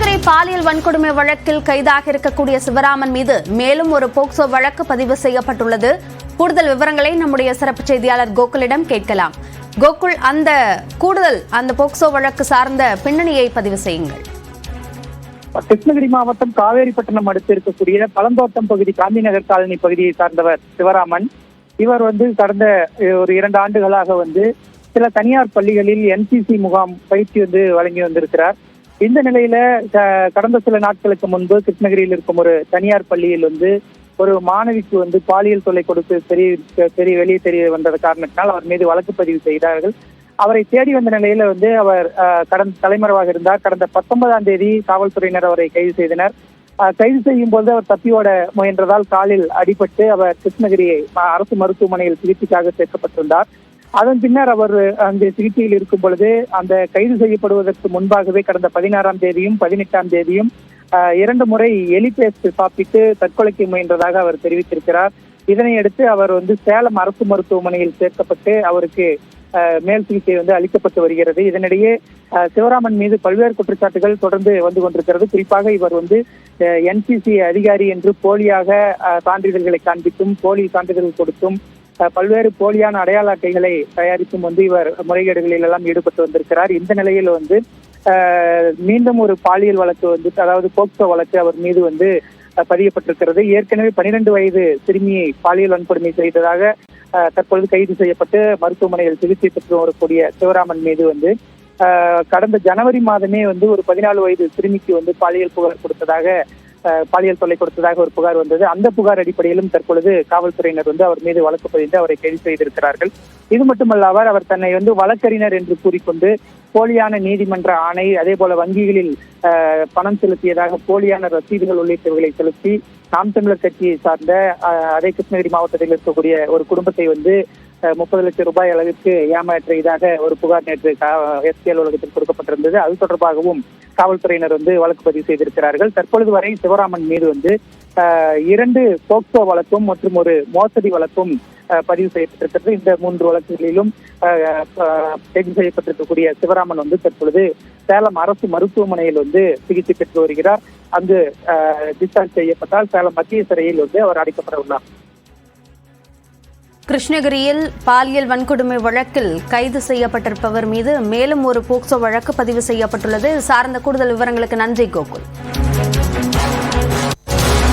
வன்கொடுமை வழக்கில் கைதாக இருக்கக்கூடிய சிவராமன் மீது மேலும் ஒரு போக்சோ வழக்கு பதிவு செய்யப்பட்டுள்ளது. கூடுதல் விவரங்களை நம்முடைய சிறப்பு செய்தியாளர் கோகுலிடம் கேட்கலாம். கோகுல் அந்த கூடுதல் அந்த போக்சோ வழக்கு சார்ந்த பின்னணியை பதிவு செய்யுங்கள். கிருஷ்ணகிரி மாவட்டம் காவேரிப்பட்டினம் அடுத்து இருக்கக்கூடிய பழந்தோட்டம் பகுதி காந்திநகர் காலனி பகுதியை சார்ந்தவர் சிவராமன். இவர் வந்து கடந்த ஒரு இரண்டு ஆண்டுகளாக வந்து சில தனியார் பள்ளிகளில் என்சிசி முகாம் பயிற்சி வந்து வழங்கி வந்திருக்கிறார். இந்த நிலையில கடந்த சில நாட்களுக்கு முன்பு கிருஷ்ணகிரியில் இருக்கும் ஒரு தனியார் பள்ளியில் வந்து ஒரு மாணவிக்கு வந்து பாலியல் தொல்லை கொடுத்து தெரிய தெரிய வெளியே தெரிய வந்தது காரணத்தினால் அவர் மீது வழக்கு பதிவு செய்தார்கள். அவரை தேடி வந்த நிலையில வந்து அவர் அஹ், கடந்த தலைமறைவாக இருந்தார். கடந்த பத்தொன்பதாம் தேதி காவல்துறையினர் அவரை கைது செய்தனர். அஹ், கைது செய்யும் போது அவர் தப்பியோட முயன்றதால் காலில் அடிபட்டு அவர் கிருஷ்ணகிரி அரசு மருத்துவமனையில் சிகிச்சைக்காக சேர்க்கப்பட்டிருந்தார். அதன் பின்னர் அவர் அந்த சிகிச்சையில் இருக்கும் பொழுது அந்த கைது செய்யப்படுவதற்கு முன்பாகவே கடந்த பதினாறாம் தேதியும் பதினெட்டாம் தேதியும் இரண்டு முறை எலி பேஸ்ட் சாப்பிட்டு தற்கொலைக்கு முயன்றதாக அவர் தெரிவித்திருக்கிறார். இதனையடுத்து அவர் வந்து சேலம் அரசு மருத்துவமனையில் சேர்க்கப்பட்டு அவருக்கு அஹ், மேல் சிகிச்சை வந்து அளிக்கப்பட்டு வருகிறது. இதனிடையே சிவராமன் மீது பல்வேறு குற்றச்சாட்டுகள் தொடர்ந்து வந்து கொண்டிருக்கிறது. குறிப்பாக இவர் வந்து என்சிசி அதிகாரி என்று போலியாக அஹ், சான்றிதழ்களை காண்பித்தும் போலி சான்றிதழ் கொடுத்தும் பல்வேறு போலியான அடையாள அட்டைகளை தயாரிக்கும் வந்து இவர் முறைகேடுகளில் எல்லாம் ஈடுபட்டு வந்திருக்கிறார். இந்த நிலையில் வந்து மீண்டும் ஒரு பாலியல் வழக்கு வந்து அதாவது போக்சோ வழக்கு அவர் மீது வந்து பதியப்பட்டிருக்கிறது. ஏற்கனவே பனிரெண்டு வயது சிறுமியை பாலியல் வன்கொடுமை செய்ததாக அஹ், தற்பொழுது கைது செய்யப்பட்டு மருத்துவமனையில் சிகிச்சை பெற்று வரக்கூடிய சிவராமன் மீது வந்து கடந்த ஜனவரி மாதமே வந்து ஒரு பதினாலு வயது சிறுமிக்கு வந்து பாலியல் புகார் கொடுத்ததாக பாலியல் தொல்லை கொடுத்ததாக ஒரு புகார் வந்தது. அந்த புகார் அடிப்படையிலும் தற்பொழுது காவல்துறையினர் வந்து அவர் மீது வழக்கு பதிந்து அவரை கைது செய்திருக்கிறார்கள். இது மட்டுமல்லாமல் அவர் தன்னை வந்து வழக்கறிஞர் என்று கூறிக்கொண்டு போலியான நீதிமன்ற ஆணை அதே போல வங்கிகளில் அஹ், பணம் செலுத்தியதாக போலியான ரசீதுகள் உள்ளிட்டவைகளை செலுத்தி நாம் தமிழர் கட்சியை சார்ந்த அஹ், அதே கிருஷ்ணகிரி மாவட்டத்தில் இருக்கக்கூடிய ஒரு குடும்பத்தை வந்து முப்பது லட்சம் ரூபாய் அளவிற்கு ஏமாற்றியதாக ஒரு புகார் நேற்று எஸ்பி அலுவலகத்தில் கொடுக்கப்பட்டிருந்தது. அது தொடர்பாகவும் காவல்துறையினர் வந்து வழக்கு பதிவு செய்திருக்கிறார்கள். தற்பொழுது வரை சிவராமன் மீது வந்து இரண்டு போக்சோ வழக்கும் மற்றும் ஒரு மோசடி வழக்கும் அஹ், பதிவு செய்யப்பட்டிருக்கிறது. இந்த மூன்று வழக்குகளிலும் அஹ், கைது செய்யப்பட்டிருக்கக்கூடிய சிவராமன் வந்து தற்பொழுது சேலம் அரசு மருத்துவமனையில் வந்து சிகிச்சை பெற்று வருகிறார். அங்கு டிஸ்சார்ஜ் செய்யப்பட்டால் சேலம் மத்திய சிறையில் வந்து அவர் அடைக்கப்பட உள்ளார். கிருஷ்ணகிரியில் பாலியல் வன்கொடுமை வழக்கில் கைது செய்யப்பட்டிருப்பவர் மீது மேலும் ஒரு போக்சோ வழக்கு பதிவு செய்யப்பட்டுள்ளது. சார்ந்த கூடுதல் விவரங்களுக்கு நன்றி கோகுல்.